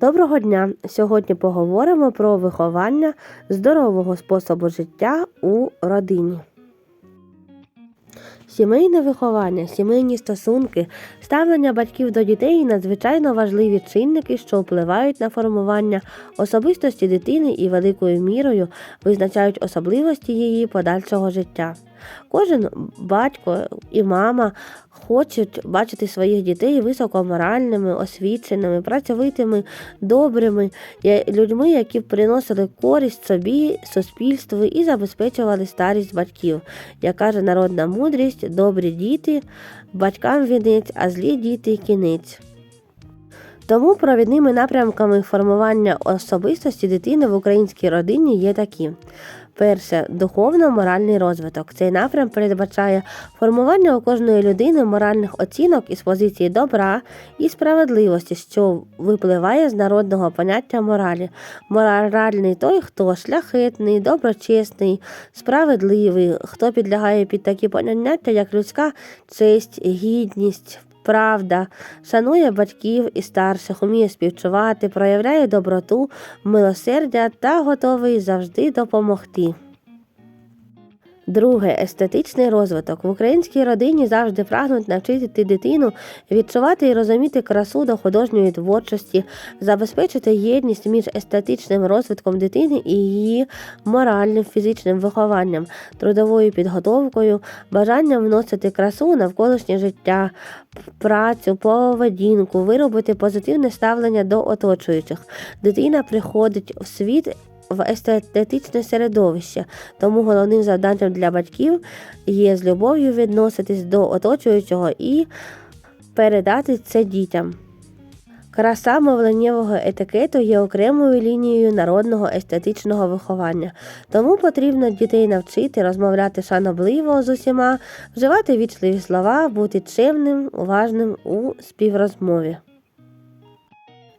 Доброго дня! Сьогодні поговоримо про виховання здорового способу життя у родині. Сімейне виховання, сімейні стосунки, ставлення батьків до дітей надзвичайно важливі чинники, що впливають на формування особистості дитини і великою мірою визначають особливості її подальшого життя. Кожен батько і мама хочуть бачити своїх дітей високоморальними, освіченими, працьовитими, добрими людьми, які приносили користь собі, суспільству і забезпечували старість батьків. Як каже народна мудрість, добрі діти, батькам вінець, а злі діти кінець. Тому провідними напрямками формування особистості дитини в українській родині є такі. Перше духовно-моральний розвиток. Цей напрям передбачає формування у кожної людини моральних оцінок із позиції добра і справедливості, що випливає з народного поняття моралі. Моральний той, хто шляхетний, доброчесний, справедливий, хто підлягає під такі поняття, як людська честь, гідність. Правда, шанує батьків і старших, уміє співчувати, проявляє доброту, милосердя та готовий завжди допомогти. Друге естетичний розвиток. В українській родині завжди прагнуть навчити дитину відчувати і розуміти красу до художньої творчості, забезпечити єдність між естетичним розвитком дитини і її моральним фізичним вихованням, трудовою підготовкою, бажанням вносити красу навколишнє життя, працю, поведінку, виробити позитивне ставлення до оточуючих. Дитина приходить в світ в естетичне середовище, тому головним завданням для батьків є з любов'ю відноситись до оточуючого і передати це дітям. Краса мовленнєвого етикету є окремою лінією народного естетичного виховання, тому потрібно дітей навчити розмовляти шанобливо з усіма, вживати вічливі слова, бути чемним, уважним у співрозмові.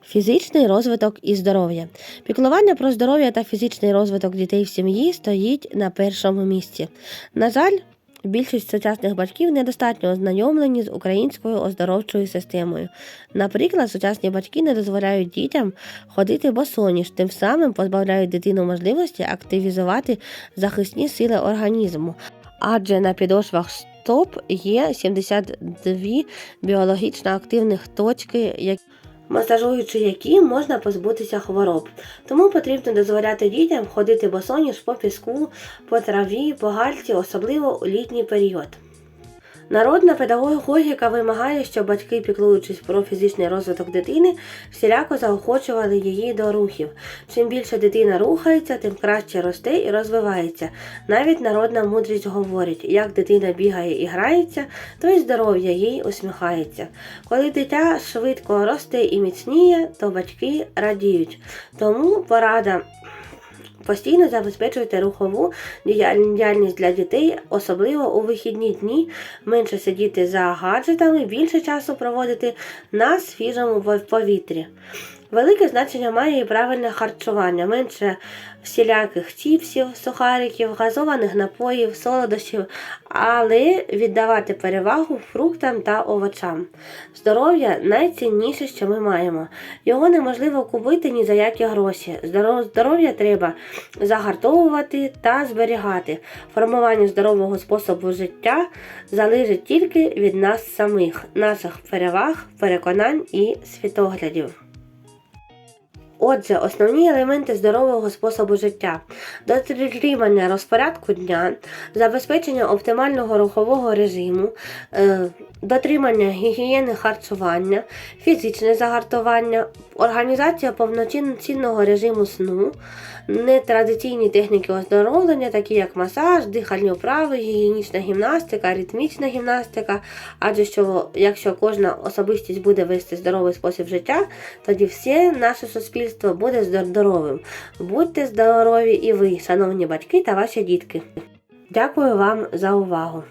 Фізичний розвиток і здоров'я. Піклування про здоров'я та фізичний розвиток дітей в сім'ї стоїть на першому місці. На жаль, більшість сучасних батьків недостатньо ознайомлені з українською оздоровчою системою. Наприклад, сучасні батьки не дозволяють дітям ходити босоніж, тим самим позбавляють дитину можливості активізувати захисні сили організму. Адже на підошвах стоп є 72 біологічно активних точки, які масажуючи які можна позбутися хвороб. Тому потрібно дозволяти дітям ходити босоніж по піску, по траві, по гальці, особливо у літній період. Народна педагогіка вимагає, щоб батьки, піклуючись про фізичний розвиток дитини, всіляко заохочували її до рухів. Чим більше дитина рухається, тим краще росте і розвивається. Навіть народна мудрість говорить, як дитина бігає і грається, то й здоров'я їй усміхається. Коли дитя швидко росте і міцніє, то батьки радіють. Тому порада Постійно забезпечуйте рухову діяль- діяльність для дітей, особливо у вихідні дні, менше сидіти за гаджетами, більше часу проводити на свіжому пов- повітрі. Велике значення має і правильне харчування, менше всіляких чіпсів, сухариків, газованих напоїв, солодощів, але віддавати перевагу фруктам та овочам. Здоров'я найцінніше, що ми маємо. Його неможливо купити ні за які гроші. Здоров'я треба загартовувати та зберігати. Формування здорового способу життя залежить тільки від нас самих, наших переваг, переконань і світоглядів. Отже, основні елементи здорового способу життя. Дотримання розпорядку дня, забезпечення оптимального рухового режиму, е, дотримання гігієни харчування, фізичне загартування, організація повноцінного режиму сну, нетрадиційні техніки оздоровлення, такі як масаж, дихальні вправи, гігієнічна гімнастика, ритмічна гімнастика. Адже що, якщо кожна особистість буде вести здоровий спосіб життя, тоді все наше суспільство буде здоровим. Будьте здорові і ви, шановні батьки та ваші дітки. Дякую вам за увагу!